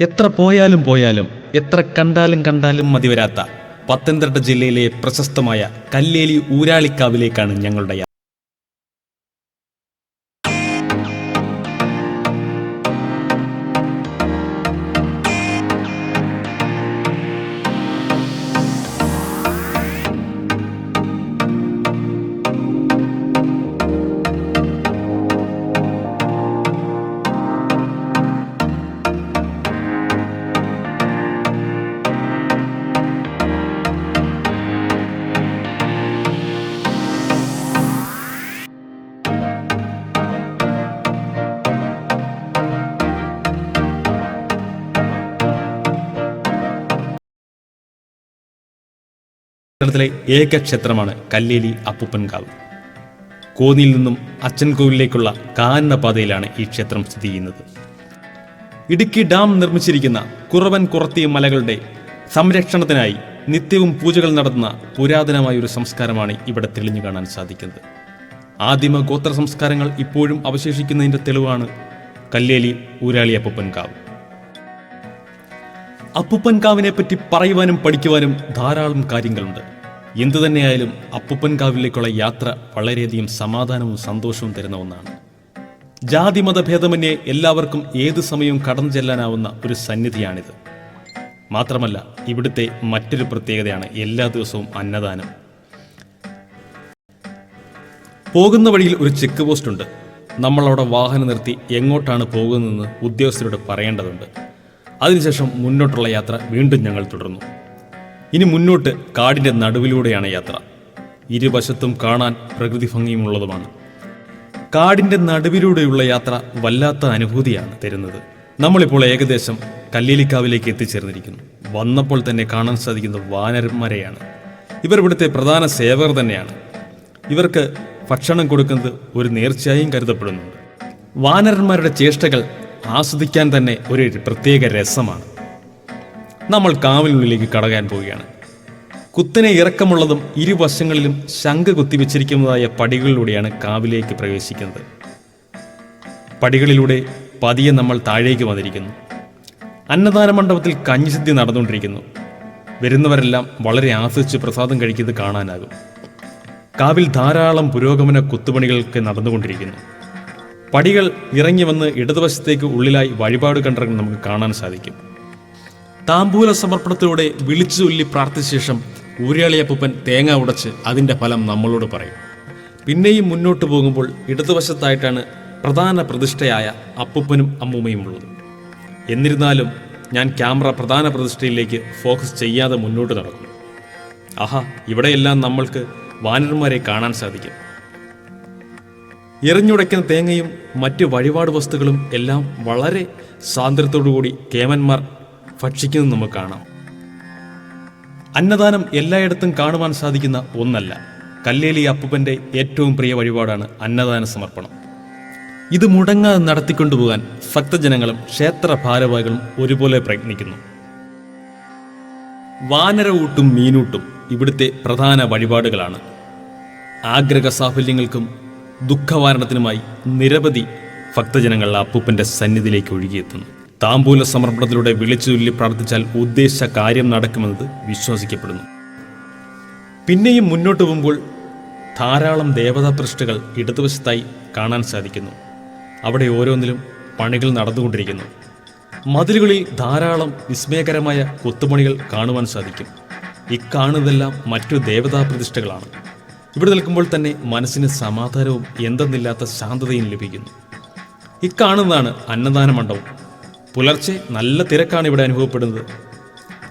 എത്ര പോയാലും പോയാലും എത്ര കണ്ടാലും കണ്ടാലും മതിവരാത്ത പത്തനംതിട്ട ജില്ലയിലെ പ്രശസ്തമായ കല്ലേലി ഊരാളിക്കാവിലേക്കാണ് ഞങ്ങളുടെ കേരളത്തിലെ ഏക ക്ഷേത്രമാണ് കല്ലേലി അപ്പൂപ്പൻകാവ്. കോന്നിയിൽ നിന്നും അച്ചൻകോവിലേക്കുള്ള കാനന പാതയിലാണ് ഈ ക്ഷേത്രം സ്ഥിതി ചെയ്യുന്നത്. ഇടുക്കി ഡാം നിർമ്മിച്ചിരിക്കുന്ന കുറവൻ കുറത്തിയ മലകളുടെ സംരക്ഷണത്തിനായി നിത്യവും പൂജകൾ നടത്തുന്ന പുരാതനമായ ഒരു സംസ്കാരമാണ് ഇവിടെ തെളിഞ്ഞു കാണാൻ സാധിക്കുന്നത്. ആദിമ ഗോത്ര സംസ്കാരങ്ങൾ ഇപ്പോഴും അവശേഷിക്കുന്നതിന്റെ തെളിവാണ് കല്ലേലി ഊരാളി അപ്പുപ്പൻകാവ്. അപ്പുപ്പൻകാവിനെ പറ്റി പറയുവാനും പഠിക്കുവാനും ധാരാളം കാര്യങ്ങളുണ്ട്. എന്തു തന്നെയായാലും അപ്പുപ്പൻകാവിലേക്കുള്ള യാത്ര വളരെയധികം സമാധാനവും സന്തോഷവും തരുന്ന ഒന്നാണ്. ജാതി മതഭേദമന്യേ എല്ലാവർക്കും ഏത് സമയവും കടന്നു ചെല്ലാനാവുന്ന ഒരു സന്നിധിയാണിത്. മാത്രമല്ല ഇവിടുത്തെ മറ്റൊരു പ്രത്യേകതയാണ് എല്ലാ ദിവസവും അന്നദാനം. പോകുന്ന വഴിയിൽ ഒരു ചെക്ക് പോസ്റ്റ് ഉണ്ട് നമ്മളവിടെ വാഹനം നിർത്തി എങ്ങോട്ടാണ് പോകുന്നതെന്ന് ഉദ്യോഗസ്ഥരോട് പറയേണ്ടതുണ്ട്. അതിനുശേഷം മുന്നോട്ടുള്ള യാത്ര വീണ്ടും ഞങ്ങൾ തുടർന്നു. ഇനി മുന്നോട്ട് കാടിന്റെ നടുവിലൂടെയാണ് യാത്ര. ഇരുവശത്തും കാണാൻ പ്രകൃതി ഭംഗിയുമുള്ളതുമാണ്. കാടിന്റെ നടുവിലൂടെയുള്ള യാത്ര വല്ലാത്ത അനുഭൂതിയാണ് തരുന്നത്. നമ്മളിപ്പോൾ ഏകദേശം കല്ലേലിക്കാവിലേക്ക് എത്തിച്ചേർന്നിരിക്കുന്നു. വന്നപ്പോൾ തന്നെ കാണാൻ സാധിക്കുന്ന വാനരന്മാരെയാണ്. ഇവർ ഇവിടുത്തെ പ്രധാന സേവകർ തന്നെയാണ്. ഇവർക്ക് ഭക്ഷണം കൊടുക്കുന്നത് ഒരു നേർച്ചയായും കരുതപ്പെടുന്നുണ്ട്. വാനരന്മാരുടെ ചേഷ്ടകൾ ആസ്വദിക്കാൻ തന്നെ ഒരു പ്രത്യേക രസമാണ്. നമ്മൾ കാവിനുള്ളിലേക്ക് കടകാൻ പോവുകയാണ്. കുത്തനെ ഇറക്കമുള്ളതും ഇരുവശങ്ങളിലും ശംഖ് കുത്തിവെച്ചിരിക്കുന്നതായ പടികളിലൂടെയാണ് കാവിലേക്ക് പ്രവേശിക്കുന്നത്. പടികളിലൂടെ പതിയെ നമ്മൾ താഴേക്ക് വന്നിരിക്കുന്നു. അന്നദാന മണ്ഡപത്തിൽ കഞ്ഞിസിദ്ധി നടന്നുകൊണ്ടിരിക്കുന്നു. വരുന്നവരെല്ലാം വളരെ ആസ്വദിച്ച് പ്രസാദം കഴിക്കുന്നത് കാണാനാകും. കാവിൽ ധാരാളം പുരോഗമന കുത്തുപണികൾക്ക് നടന്നുകൊണ്ടിരിക്കുന്നു. പടികൾ ഇറങ്ങി വന്ന് ഇടതുവശത്തേക്ക് ഉള്ളിലായി വഴിപാട് കണ്ടിറങ്ങി നമുക്ക് കാണാൻ സാധിക്കും. താമ്പൂല സമർപ്പണത്തിലൂടെ വിളിച്ചു ചൊല്ലി പ്രാർത്ഥിച്ച ശേഷം ഊരാളിയപ്പൻ തേങ്ങ ഉടച്ച് അതിന്റെ ഫലം നമ്മളോട് പറയും. പിന്നെയും മുന്നോട്ട് പോകുമ്പോൾ ഇടതുവശത്തായിട്ടാണ് പ്രധാന പ്രതിഷ്ഠയായ അപ്പൂപ്പനും അമ്മൂമ്മയും ഉള്ളത്. എന്നിരുന്നാലും ഞാൻ ക്യാമറ പ്രധാന പ്രതിഷ്ഠയിലേക്ക് ഫോക്കസ് ചെയ്യാതെ മുന്നോട്ട് നടക്കുന്നു. ആഹാ ഇവിടെയെല്ലാം നമ്മൾക്ക് വാനർമാരെ കാണാൻ സാധിക്കും. എറിഞ്ഞുടയ്ക്കുന്ന തേങ്ങയും മറ്റ് വഴിപാട് വസ്തുക്കളും എല്ലാം വളരെ കൂടി കേമന്മാർ ഭക്ഷിക്കുന്നത് നമുക്ക് കാണാം. അന്നദാനം എല്ലായിടത്തും കാണുവാൻ സാധിക്കുന്ന ഒന്നല്ല. കല്ലേലി അപ്പുപ്പന്റെ ഏറ്റവും പ്രിയ വഴിപാടാണ് അന്നദാന സമർപ്പണം. ഇത് മുടങ്ങാതെ നടത്തിക്കൊണ്ടുപോകാൻ ഭക്തജനങ്ങളും ക്ഷേത്ര ഭാരവാഹികളും ഒരുപോലെ പ്രയത്നിക്കുന്നു. വാനരവൂട്ടും മീനൂട്ടും ഇവിടുത്തെ പ്രധാന വഴിപാടുകളാണ്. ആഗ്രഹ സാഫല്യങ്ങൾക്കും ദുഃഖവാരണത്തിനുമായി നിരവധി ഭക്തജനങ്ങൾ അപ്പൂപ്പന്റെ സന്നിധിയിലേക്ക് ഒഴുകിയെത്തുന്നു. താമ്പൂല സമർപ്പണത്തിലൂടെ വിളിച്ചു ചൊല്ലി പ്രാർത്ഥിച്ചാൽ ഉദ്ദേശ കാര്യം നടക്കുമെന്നത് വിശ്വസിക്കപ്പെടുന്നു. പിന്നെയും മുന്നോട്ട് പോകുമ്പോൾ ധാരാളം ദേവതാ പ്രശ്നകൾ ഇടതുവശത്തായി കാണാൻ സാധിക്കുന്നു. അവിടെ ഓരോന്നിലും പണികൾ നടന്നുകൊണ്ടിരിക്കുന്നു. മതിലുകളിൽ ധാരാളം വിസ്മയകരമായ കൊത്തുപണികൾ കാണുവാൻ സാധിക്കും. ഇക്കാണുന്നതെല്ലാം മറ്റു ദേവതാ പ്രതിഷ്ഠകളാണ് ഇവിടെ നിൽക്കുമ്പോൾ തന്നെ മനസ്സിന് സമാധാനവും എന്തെന്നില്ലാത്ത ശാന്തതയും ലഭിക്കുന്നു. ഇക്കാണുന്നതാണ് അന്നദാന മണ്ഡപം. പുലർച്ചെ നല്ല തിരക്കാണ് ഇവിടെ അനുഭവപ്പെടുന്നത്.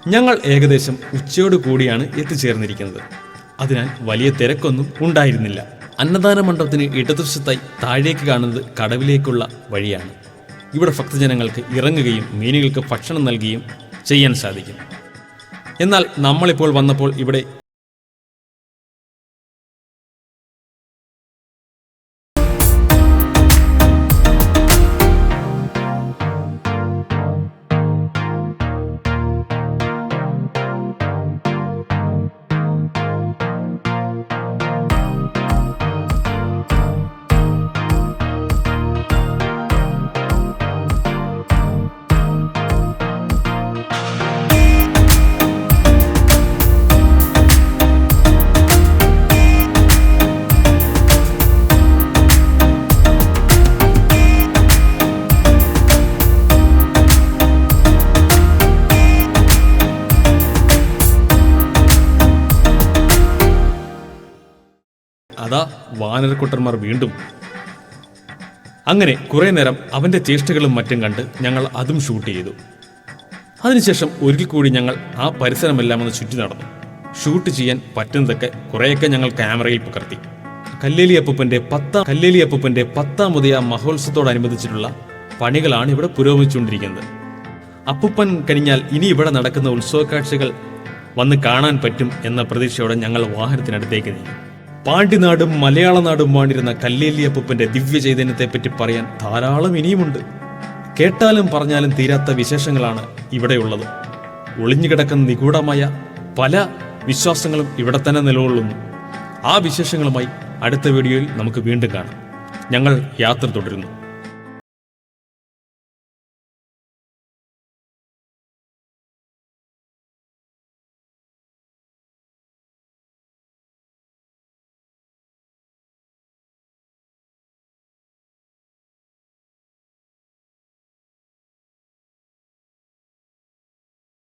ഞങ്ങൾ ഏകദേശം ഉച്ചയോട് കൂടിയാണ് എത്തിച്ചേർന്നിരിക്കുന്നത്. അതിനാൽ വലിയ തിരക്കൊന്നും ഉണ്ടായിരുന്നില്ല. അന്നദാന മണ്ഡപത്തിന് ഇടതുവശത്തായി താഴേക്ക് കാണുന്നത് കടവിലേക്കുള്ള വഴിയാണ്. ഇവിടെ ഭക്തജനങ്ങൾക്ക് ഇറങ്ങുകയും മീനുകൾക്ക് ഭക്ഷണം നൽകുകയും ചെയ്യാൻ സാധിക്കും. എന്നാൽ നമ്മളിപ്പോൾ വന്നപ്പോൾ ഇവിടെ വാനരക്കുട്ടന്മാർ വീണ്ടും. അങ്ങനെ കുറേ നേരം അവന്റെ ചേഷ്ടകളും മറ്റും കണ്ട് ഞങ്ങൾ അതും ഷൂട്ട് ചെയ്തു. അതിനുശേഷം ഒരിക്കൽ കൂടി ഞങ്ങൾ ആ പരിസരമെല്ലാം ഒന്ന് ചുറ്റി നടന്നു. ഷൂട്ട് ചെയ്യാൻ പറ്റുന്നതൊക്കെ കുറേയൊക്കെ ഞങ്ങൾ ക്യാമറയിൽ പകർത്തി. കല്ലേലി അപ്പൂപ്പന്റെ പത്താം കല്ലേലി അപ്പൂപ്പന്റെ പത്താം ഉദയ മഹോത്സവത്തോടനുബന്ധിച്ചിട്ടുള്ള പണികളാണ് ഇവിടെ പുരോഗമിച്ചുകൊണ്ടിരിക്കുന്നത്. അപ്പൂപ്പൻ കഴിഞ്ഞാൽ ഇനി ഇവിടെ നടക്കുന്ന ഉത്സവ കാഴ്ചകൾ വന്ന് കാണാൻ പറ്റും എന്ന പ്രതീക്ഷയോടെ ഞങ്ങൾ വാഹനത്തിനടുത്തേക്ക് നീങ്ങി. പാണ്ഡ്യനാടും മലയാള നാടും വാണിരുന്ന കല്ലേലി അപ്പൂപ്പന്റെ ദിവ്യ ചൈതന്യത്തെപ്പറ്റി പറയാൻ ധാരാളം ഇനിയുമുണ്ട്. കേട്ടാലും പറഞ്ഞാലും തീരാത്ത വിശേഷങ്ങളാണ് ഇവിടെയുള്ളത്. ഒളിഞ്ഞുകിടക്കുന്ന നിഗൂഢമായ പല വിശ്വാസങ്ങളും ഇവിടെ തന്നെ നിലകൊള്ളുന്നു. ആ വിശേഷങ്ങളുമായി അടുത്ത വീഡിയോയിൽ നമുക്ക് വീണ്ടും കാണാം. ഞങ്ങൾ യാത്ര തുടരുന്നു.